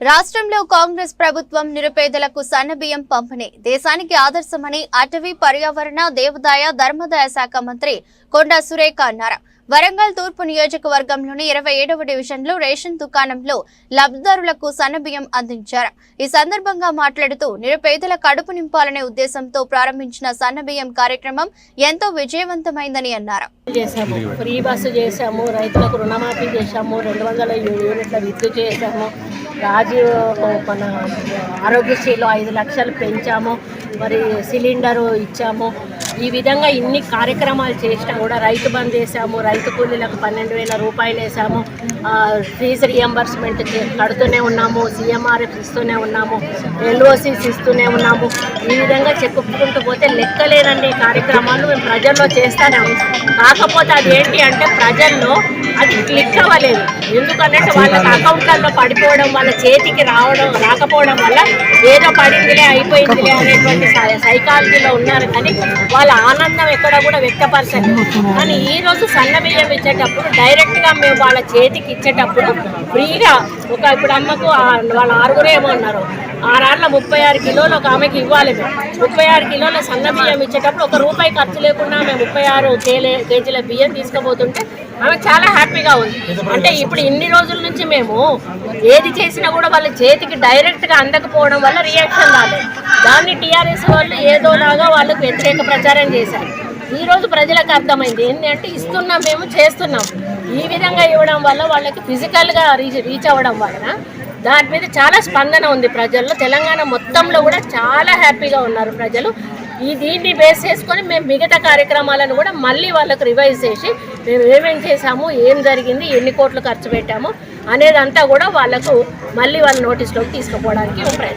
రాష్ట్రంలో కాంగ్రెస్ ప్రభుత్వం నిరుపేదలకు సన్నబియ్యం పంపిణీ. దేశానికి ఆదర్శమని అటవీ పర్యావరణ దేవదాయ ధర్మదాయ శాఖ మంత్రి కొండా సురేఖ అన్నారు. వరంగల్ తూర్పు నియోజకవర్గంలోని ఇరవై ఏడవ డివిజన్లో రేషన్ దుకాణంలో లబ్ధిదారులకు సన్నబియ్యం అందించారు. ఈ సందర్భంగా మాట్లాడుతూ నిరుపేదల కడుపు నింపాలనే ఉద్దేశంతో ప్రారంభించిన సన్నబియ్యం కార్యక్రమం ఎంతో విజయవంతమైందని అన్నారు. చేశాము. ఫ్రీ బస్సు చేశాము. రైతులకు రుణమాఫీ చేశాము. రెండు వందల యూనిట్ల విద్యుత్ చేశాము. రాజీవ్ మన ఆరోగ్యశ్రీలో ఐదు లక్షలు పెంచాము. మరి సిలిండరు ఇచ్చాము. ఈ విధంగా ఇన్ని కార్యక్రమాలు చేసినా కూడా రైతు బంద్ వేసాము రైతు కూలీలకు పన్నెండు వేల రూపాయలు వేసాము ఫీజు రియంబర్స్మెంట్ కడుతూనే ఉన్నాము సీఎంఆర్ఎఫ్ ఇస్తూనే ఉన్నాము ఎల్ఓసీస్ ఇస్తూనే ఉన్నాము. ఈ విధంగా చెప్పుకుంటూ పోతే లెక్కలేనండి కార్యక్రమాలు. మేము ప్రజల్లో చేస్తాము ఉన్నాం. కాకపోతే అది ఏంటి అంటే ప్రజల్లో అది క్లిక్ అవ్వలేదు. ఎందుకంటే వాళ్ళకి అకౌంట్లలో పడిపోవడం వాళ్ళ చేతికి రావడం రాకపోవడం వల్ల ఏదో పడిందిలే అయిపోయిందిలే అనేటువంటి సైకాలజీలో ఉన్నారు కానీ వాళ్ళ వాళ్ళ ఆనందం ఎక్కడ కూడా వ్యక్తపరచలేదు కానీ ఈ రోజు సన్న బియ్యం ఇచ్చేటప్పుడు డైరెక్ట్గా మేము వాళ్ళ చేతికి ఇచ్చేటప్పుడు ఫ్రీగా ఒక ఇప్పుడు అమ్మకు వాళ్ళ ఆరుగురు ఏమో ఉన్నారు ఆరాళ్ళ ముప్పై ఆరు కిలోలు ఒక ఆమెకి ఇవ్వాలి మేము. ముప్పై ఆరు కిలోల సన్న బియ్యం ఇచ్చేటప్పుడు ఒక రూపాయి ఖర్చు లేకుండా మేము ముప్పై ఆరు కేలే కేజీల బియ్యం తీసుకుపోతుంటే ఆమె చాలా హ్యాపీగా ఉంది. అంటే ఇప్పుడు ఇన్ని రోజుల నుంచి మేము ఏది చేసినా కూడా వాళ్ళ చేతికి డైరెక్ట్గా అందకపోవడం వల్ల రియాక్షన్ రాలేదు. దాన్ని టీఆర్ఎస్ వాళ్ళు ఏదోలాగా వాళ్ళకు వ్యతిరేక ప్రచారం చేశారు. ఈరోజు ప్రజలకు అర్థమైంది. ఏంటంటే ఇస్తున్నాం మేము చేస్తున్నాం. ఈ విధంగా ఇవ్వడం వల్ల వాళ్ళకి ఫిజికల్గా రీచ్ రీచ్ అవ్వడం వలన దాని మీద చాలా స్పందన ఉంది ప్రజల్లో. తెలంగాణ మొత్తంలో కూడా చాలా హ్యాపీగా ఉన్నారు ప్రజలు. ఈ దీన్ని బేస్ చేసుకొని మేము మిగతా కార్యక్రమాలను కూడా మళ్ళీ వాళ్ళకు రివైజ్ చేసి మేము ఏమేం చేశాము ఏం జరిగింది ఎన్ని కోట్లు ఖర్చు పెట్టాము అనేదంతా కూడా వాళ్ళకు మళ్ళీ వాళ్ళ నోటీస్లోకి తీసుకుపోవడానికి ప్రయత్నం.